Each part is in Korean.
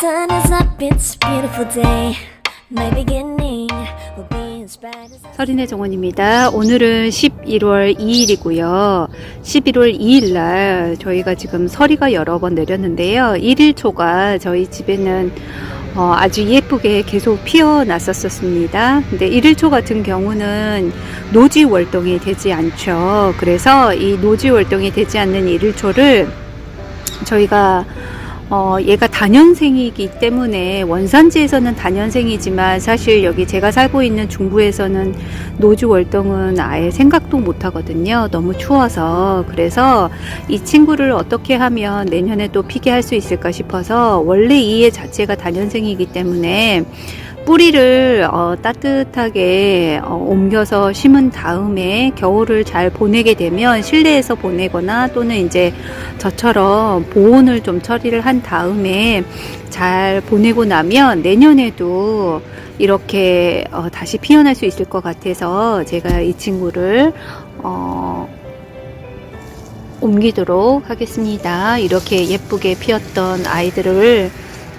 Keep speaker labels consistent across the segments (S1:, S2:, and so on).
S1: sun is up, it's a beautiful day. My beginning will be as bright as
S2: 서린의 정원입니다. 오늘은 11월 2일이고요. 11월 2일 날 저희가 지금 서리가 여러 번 내렸는데요. 1일 초가 저희 집에는 어, 아주 예쁘게 계속 피어났었습니다. 근데 1일 초 같은 경우는 노지 월동이 되지 않죠. 그래서 이 노지 월동이 되지 않는 1일 초를 저희가 어, 얘가 단연생이기 때문에 원산지에서는 단연생이지만 사실 여기 제가 살고 있는 중부에서는 노주 월동은 아예 생각도 못 하거든요. 너무 추워서. 그래서 이 친구를 어떻게 하면 내년에 또 피게 할 수 있을까 싶어서 원래 이애 자체가 단연생이기 때문에 뿌리를 어, 따뜻하게 어, 옮겨서 심은 다음에 겨울을 잘 보내게 되면 실내에서 보내거나 또는 이제 저처럼 보온을 좀 처리를 한 다음에 잘 보내고 나면 내년에도 이렇게 어, 다시 피어날 수 있을 것 같아서 제가 이 친구를 어, 옮기도록 하겠습니다. 이렇게 예쁘게 피었던 아이들을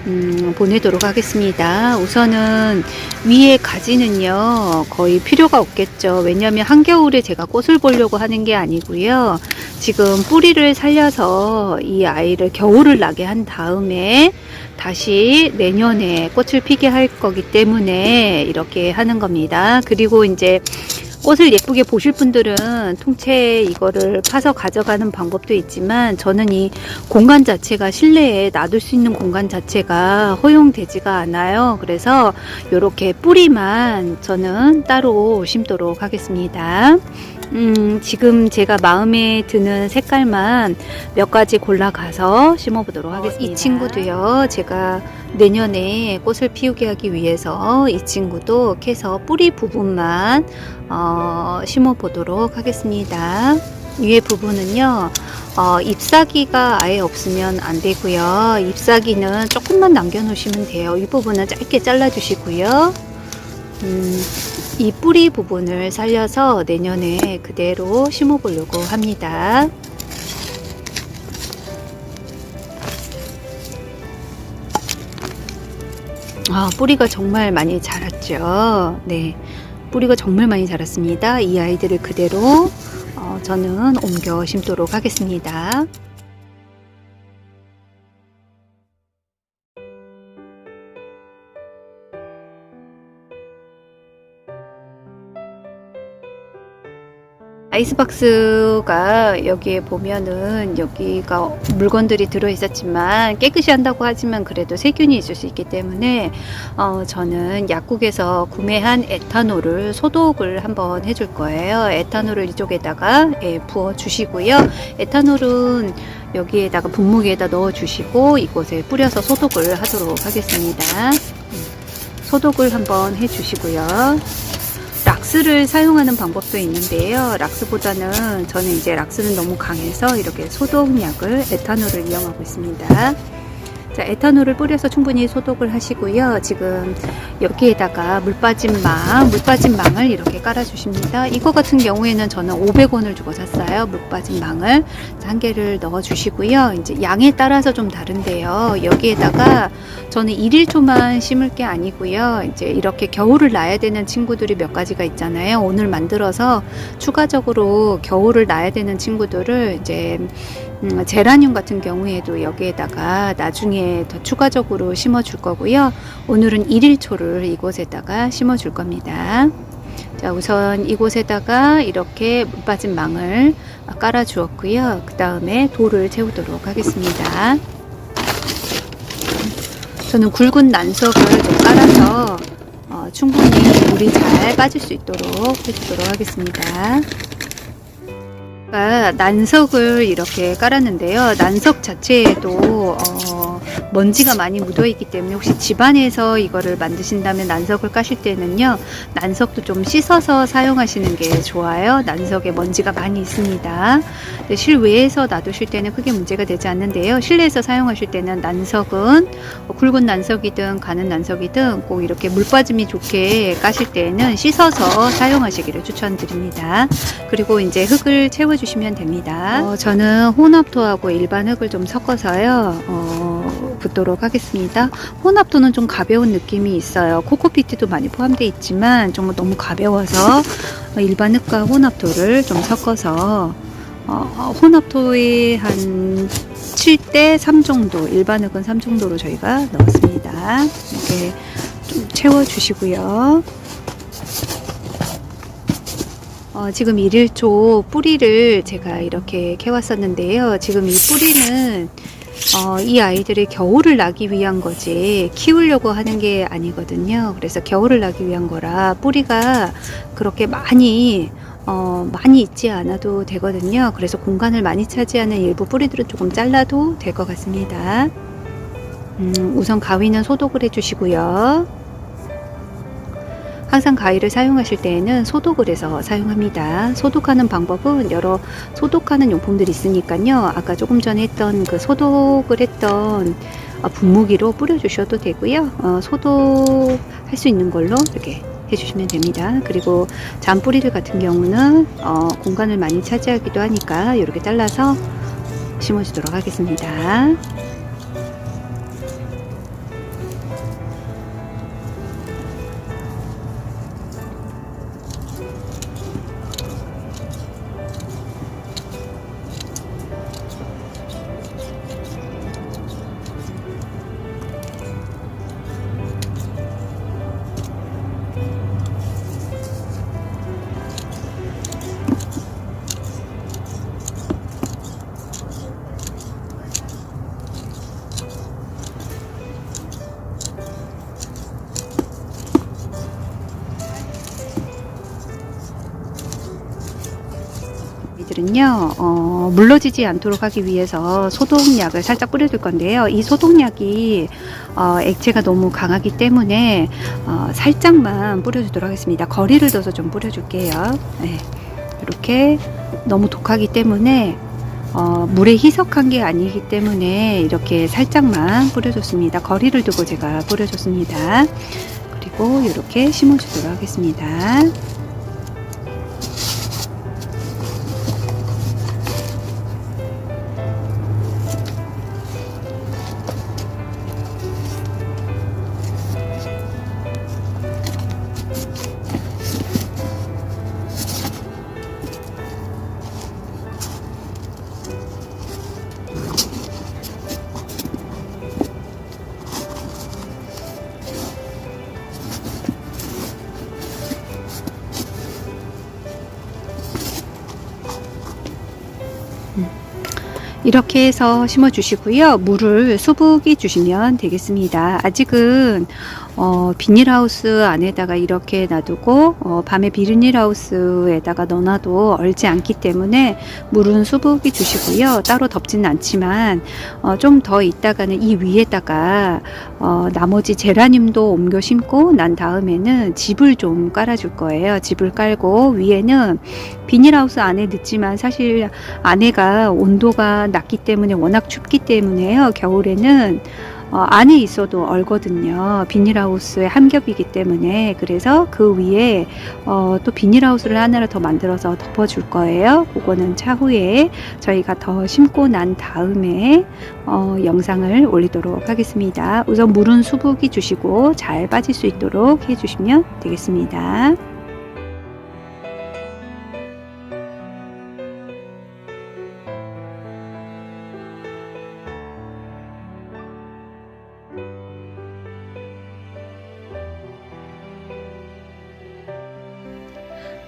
S2: 음, 보내도록 하겠습니다. 우선은 위에 가지는요, 거의 필요가 없겠죠. 왜냐하면 한겨울에 제가 꽃을 보려고 하는 게 아니고요. 지금 뿌리를 살려서 이 아이를 겨울을 나게 한 다음에 다시 내년에 꽃을 피게 할 거기 때문에 이렇게 하는 겁니다. 그리고 이제 꽃을 예쁘게 보실 분들은 통째 이거를 파서 가져가는 방법도 있지만 저는 이 공간 자체가 실내에 놔둘 수 있는 공간 자체가 허용되지가 않아요. 그래서 이렇게 뿌리만 저는 따로 심도록 하겠습니다. 음, 지금 제가 마음에 드는 색깔만 몇 가지 골라가서 심어보도록 하겠습니다. 이 친구도요, 제가 내년에 꽃을 피우게 하기 위해서 이 친구도 캐서 뿌리 부분만 어, 심어 보도록 하겠습니다. 위에 부분은요, 어, 잎사귀가 아예 없으면 안 되고요. 잎사귀는 조금만 남겨놓으시면 돼요. 이 부분은 짧게 잘라주시고요. 음, 이 뿌리 부분을 살려서 내년에 그대로 심어 보려고 합니다. 아, 뿌리가 정말 많이 자랐죠. 네. 뿌리가 정말 많이 자랐습니다. 이 아이들을 그대로 어, 저는 옮겨 심도록 하겠습니다. 아이스박스가 여기에 보면은 여기가 물건들이 들어 있었지만 깨끗이 한다고 하지만 그래도 세균이 있을 수 있기 때문에 어, 저는 약국에서 구매한 에탄올을 소독을 한번 해줄 거예요. 에탄올을 이쪽에다가 예, 부어 주시고요. 에탄올은 여기에다가 분무기에다 넣어 주시고 이곳에 뿌려서 소독을 하도록 하겠습니다. 음, 소독을 한번 해 주시고요. 락스를 사용하는 방법도 있는데요. 락스보다는 저는 이제 락스는 너무 강해서 이렇게 소독약을 에탄올을 이용하고 있습니다. 자, 에탄올을 뿌려서 충분히 소독을 하시고요. 지금 여기에다가 물 빠진 망, 물 빠진 망을 이렇게 깔아주십니다. 이거 같은 경우에는 저는 500원을 주고 샀어요. 물 빠진 망을 한 개를 넣어주시고요. 이제 양에 따라서 좀 다른데요. 여기에다가 저는 1일초만 심을 게 아니고요. 이제 이렇게 겨울을 나야 되는 친구들이 몇 가지가 있잖아요. 오늘 만들어서 추가적으로 겨울을 나야 되는 친구들을 이제 음, 제라늄 같은 경우에도 여기에다가 나중에 더 추가적으로 심어 줄 거고요. 오늘은 1일초를 이곳에다가 심어 줄 겁니다. 자, 우선 이곳에다가 이렇게 물 빠진 망을 깔아 주었고요. 그 다음에 돌을 채우도록 하겠습니다. 저는 굵은 난석을 좀 깔아서 어, 충분히 물이 잘 빠질 수 있도록 해주도록 하겠습니다. 제가 난석을 이렇게 깔았는데요. 난석 자체에도 어, 먼지가 많이 묻어 있기 때문에 혹시 집안에서 이거를 만드신다면 난석을 까실 때는요. 난석도 좀 씻어서 사용하시는 게 좋아요. 난석에 먼지가 많이 있습니다. 실외에서 놔두실 때는 크게 문제가 되지 않는데요. 실내에서 사용하실 때는 난석은 뭐 굵은 난석이든 가는 난석이든 꼭 이렇게 물 빠짐이 좋게 까실 때에는 씻어서 사용하시기를 추천드립니다. 그리고 이제 흙을 채워주시면 됩니다. 어, 저는 혼합토하고 일반 흙을 좀 섞어서요. 어, 붓도록 하겠습니다. 혼합도는 좀 가벼운 느낌이 있어요. 코코피트도 많이 포함되어 있지만 정말 너무 가벼워서 일반 흙과 혼합도를 좀 섞어서 어, 혼합도의 한 7대 3 정도, 일반 흙은 3 정도로 저희가 넣었습니다. 이렇게 좀 채워주시고요. 어, 지금 일일초 뿌리를 제가 이렇게 캐왔었는데요. 지금 이 뿌리는 어, 이 아이들이 겨울을 나기 위한 거지 키우려고 하는 게 아니거든요. 그래서 겨울을 나기 위한 거라 뿌리가 그렇게 많이 어, 많이 있지 않아도 되거든요. 그래서 공간을 많이 차지하는 일부 뿌리들은 조금 잘라도 될 것 같습니다. 음, 우선 가위는 소독을 해주시고요. 항상 가위를 사용하실 때에는 소독을 해서 사용합니다. 소독하는 방법은 여러 소독하는 용품들이 있으니까요. 아까 조금 전에 했던 그 소독을 했던 어, 분무기로 뿌려주셔도 되고요. 어, 소독할 수 있는 걸로 이렇게 해주시면 됩니다. 그리고 잔뿌리들 같은 경우는 어, 공간을 많이 차지하기도 하니까 이렇게 잘라서 심어주도록 하겠습니다. 이들은요, 어, 물러지지 않도록 하기 위해서 소독약을 살짝 뿌려줄 건데요. 이 소독약이 어, 액체가 너무 강하기 때문에 어, 살짝만 뿌려주도록 하겠습니다. 거리를 둬서 좀 뿌려줄게요. 네. 이렇게 너무 독하기 때문에 어, 물에 희석한 게 아니기 때문에 이렇게 살짝만 뿌려줬습니다. 거리를 두고 제가 뿌려줬습니다. 그리고 이렇게 심어주도록 하겠습니다. 이렇게 해서 심어 주시고요. 물을 수북이 주시면 되겠습니다. 아직은 어, 비닐하우스 안에다가 이렇게 놔두고 어, 밤에 비닐하우스에다가 넣어놔도 얼지 않기 때문에 물은 수북이 주시고요. 따로 덥지는 않지만 어, 좀 더 있다가는 이 위에다가 어, 나머지 제라늄도 옮겨 심고 난 다음에는 집을 좀 깔아줄 거예요. 집을 깔고 위에는 비닐하우스 안에 넣지만 사실 안에가 온도가 낮기 때문에 워낙 춥기 때문에요. 겨울에는 어, 안에 있어도 얼거든요. 비닐하우스의 한 겹이기 때문에 그래서 그 위에 어, 또 비닐하우스를 하나를 더 만들어서 덮어줄 거예요. 그거는 차후에 저희가 더 심고 난 다음에 어, 영상을 올리도록 하겠습니다. 우선 물은 수북이 주시고 잘 빠질 수 있도록 해주시면 되겠습니다.